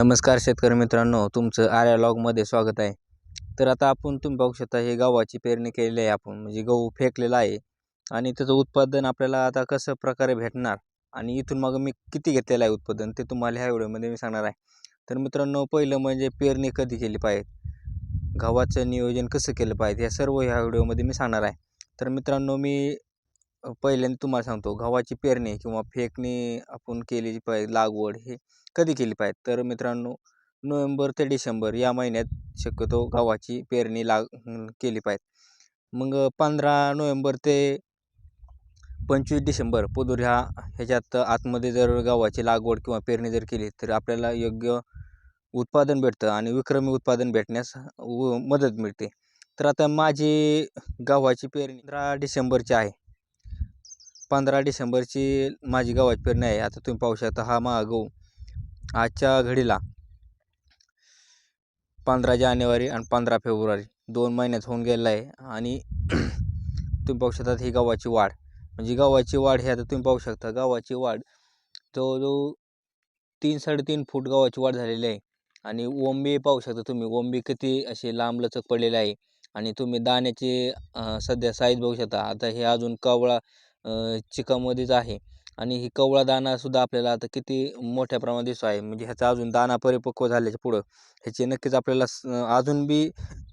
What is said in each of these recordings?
नमस्कार शेतकरी मित्रांनो तुमचं आर्या लॉगमध्ये स्वागत आहे. तर आता आपण तुम्ही पाहू शकता हे गव्हाची पेरणी केलेली आहे आपण. म्हणजे गहू फेकलेला आहे आणि त्याचं उत्पादन आपल्याला आता कसं प्रकारे भेटणार? आणि इथून मग मी किती घेतलेलं आहे उत्पादन ते तुम्हाला ह्या व्हिडिओमध्ये मी सांगणार आहे. तर मित्रांनो पहिलं म्हणजे पेरणी कधी केली पाहिजे? गव्हाचं नियोजन कसं केलं पाहिजे? या सर्व ह्या व्हिडिओमध्ये मी सांगणार आहे. तर मित्रांनो मी पहिल्यांदा तुम्हाला सांगतो गव्हाची पेरणी किंवा फेकणी आपण केली पाहिजे लागवड हे कधी केली पाहिजे? तर मित्रांनो नोव्हेंबर ते डिसेंबर या महिन्यात शक्यतो गव्हाची पेरणी लाग केली पाहिजे. मग पंधरा नोव्हेंबर ते पंचवीस डिसेंबर पोदूर ह्या ह्याच्यात आतमध्ये जर गव्हाची लागवड किंवा पेरणी जर केली तर आपल्याला योग्य उत्पादन भेटतं आणि विक्रमी उत्पादन भेटण्यास व मदत मिळते. तर आता माझी गव्हाची पेरणी पंधरा डिसेंबरची आहे. पंधरा डिसेंबरची माझी गावाची पेरणी आहे. आता तुम्ही पाहू शकता हा मा आजच्या घडीला पंधरा जानेवारी आणि पंधरा फेब्रुवारी दोन महिन्यात होऊन गेलेला आहे. आणि तुम्ही पाहू शकता ही गव्हाची वाढ. म्हणजे गव्हाची वाढ हे आता तुम्ही पाहू शकता गव्हाची वाढ जवळजवळ तीन साडेतीन फूट गव्हाची वाढ झालेली आहे. आणि ओंबी पाहू शकता तुम्ही ओंबी किती असे लांबलचक पडलेले आहे. आणि तुम्ही दाण्याची सध्या साईज बघू शकता. आता हे अजून कवळा चिकामध्येच आहे. आणि ही कवळा दाणासुद्धा आपल्याला आता किती मोठ्या प्रमाणात दिसतो आहे. म्हणजे ह्याचा अजून दाना परिपक्व झाल्याच्या पुढं ह्याची नक्कीच आपल्याला अजून बी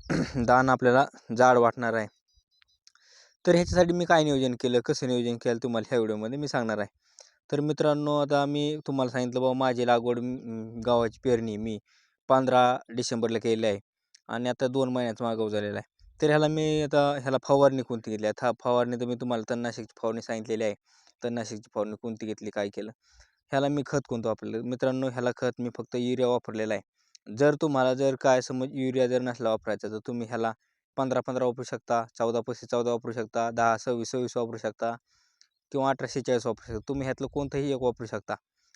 दाना आपल्याला जाड वाटणार आहे. तर ह्याच्यासाठी मी काय नियोजन केलं? कसं नियोजन केलं तुम्हाला ह्या व्हिडिओमध्ये मी सांगणार आहे. तर मित्रांनो आता मी तुम्हाला सांगितलं बाबा माझी लागवड गावाची पेरणी मी पंधरा डिसेंबरला केली आहे. आणि आता दोन महिन्याचा मागव झालेला आहे. तर ह्याला मी आता ह्याला फवारणी कोणती घेतली? आहे था फवारणी तर मी तुम्हाला तणनाशकची फवारणी सांगितलेली आहे. तणनाशकची फवारणी कोणती घेतली? काय केलं? ह्याला मी खत कोणतं वापरलं? मित्रांनो ह्याला खत मी फक्त युरिया वापरलेला आहे. जर तुम्हाला जर काय समज युरिया जर नसला वापरायचा तर तुम्ही ह्याला पंधरा पंधरा वापरू शकता चौदा पस्तीस चौदा वापरू शकता दहा सव्वीस सव्वीस वापरू शकता किंवा अठराशे चाळीस वापरू शकता. तुम्ही ह्यातलं कोणतंही एक वापरू शकता.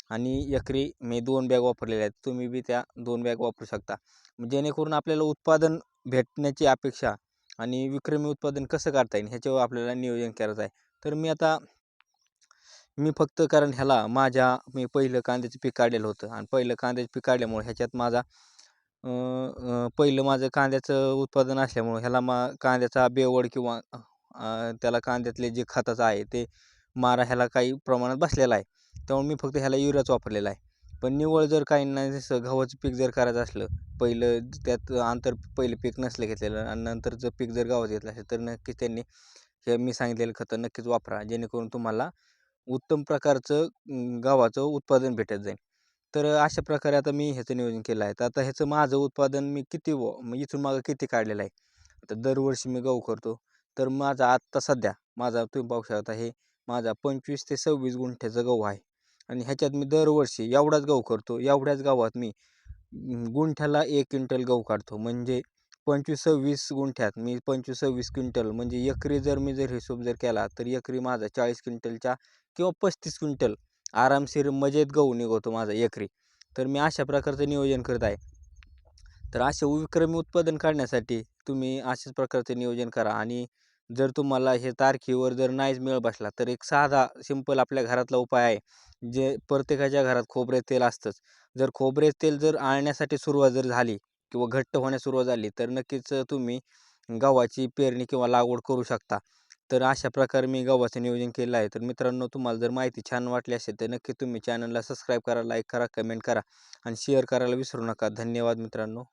आणि एकरी मी दोन बॅग वापरलेल्या आहेत. तुम्ही बी त्या दोन बॅग वापरू शकता. जेणेकरून आपल्याला उत्पादन भेटण्याची अपेक्षा आणि विक्रमी उत्पादन कसं काढता येईल ह्याच्यावर आपल्याला नियोजन करायचं आहे. तर मी आता मी फक्त कारण ह्याला माझ्या मी पहिलं कांद्याचं पीक काढलेलं होतं आणि पहिलं कांद्याचं पीक काढल्यामुळे ह्याच्यात माझा पहिलं माझं कांद्याचं उत्पादन असल्यामुळं ह्याला मा कांद्याचा बेवड किंवा त्याला कांद्यातले जे खताचं आहे ते मारा ह्याला काही प्रमाणात बसलेला आहे. त्यामुळे मी फक्त ह्याला युरियाच वापरलेला आहे. पण निव्वळ जर काही नाही जसं गव्हाचं पीक जर करायचं असलं पहिलं त्यात आंतर पहिलं पीक नसलं घेतलेलं आणि नंतरचं पीक जर गावात घेतलं असेल तर नक्कीच त्यांनी हे मी सांगितलेलं खतं नक्कीच वापरा जेणेकरून तुम्हाला उत्तम प्रकारचं गव्हाचं उत्पादन भेटत जाईल. तर अशा प्रकारे आता मी ह्याचं नियोजन केलं आहे. तर आता ह्याचं माझं उत्पादन मी किती व इथून मागं किती काढलेलं आहे? आता दरवर्षी मी गहू करतो. तर माझा आत्ता सध्या माझा तुम्ही पाहू शकता हे माझा पंचवीस ते सव्वीस गुंठ्याचा गहू आहे. आणि ह्याच्यात मी दरवर्षी एवढाच गहू करतो एवढ्याच गावात मी गुंठ्याला एक क्विंटल गहू काढतो. म्हणजे पंचवीस सव्वीस गुंठ्यात मी पंचवीस सव्वीस क्विंटल म्हणजे एकरी जर मी जर हिशोब जर केला तर एकरी माझा चाळीस क्विंटलच्या किंवा पस्तीस क्विंटल आरामशीर मजेत गहू निघतो माझा एकरी. तर मी अशा प्रकारचं नियोजन करत आहे. तर असे विक्रमी उत्पादन काढण्यासाठी तुम्ही अशाच प्रकारचे नियोजन करा आणि जर तुम्हाला हे तारखेवर जर नाहीच मेळ बसला तर एक साधा सिंपल आपल्या घरातला उपाय आहे जे प्रत्येकाच्या घरात खोबरे तेल असतंच. जर खोबरे तेल जर आणण्यासाठी सुरुवात जर झाली किंवा घट्ट होण्यास सुरुवात झाली तर नक्कीच तुम्ही गव्हाची पेरणी किंवा लागवड करू शकता. तर अशा प्रकारे मी गव्हाचं नियोजन केलं आहे. तर मित्रांनो तुम्हाला जर माहिती छान वाटली असेल तर नक्की तुम्ही चॅनलला सबस्क्राईब करा लाईक करा कमेंट करा आणि शेअर करायला विसरू नका. धन्यवाद मित्रांनो.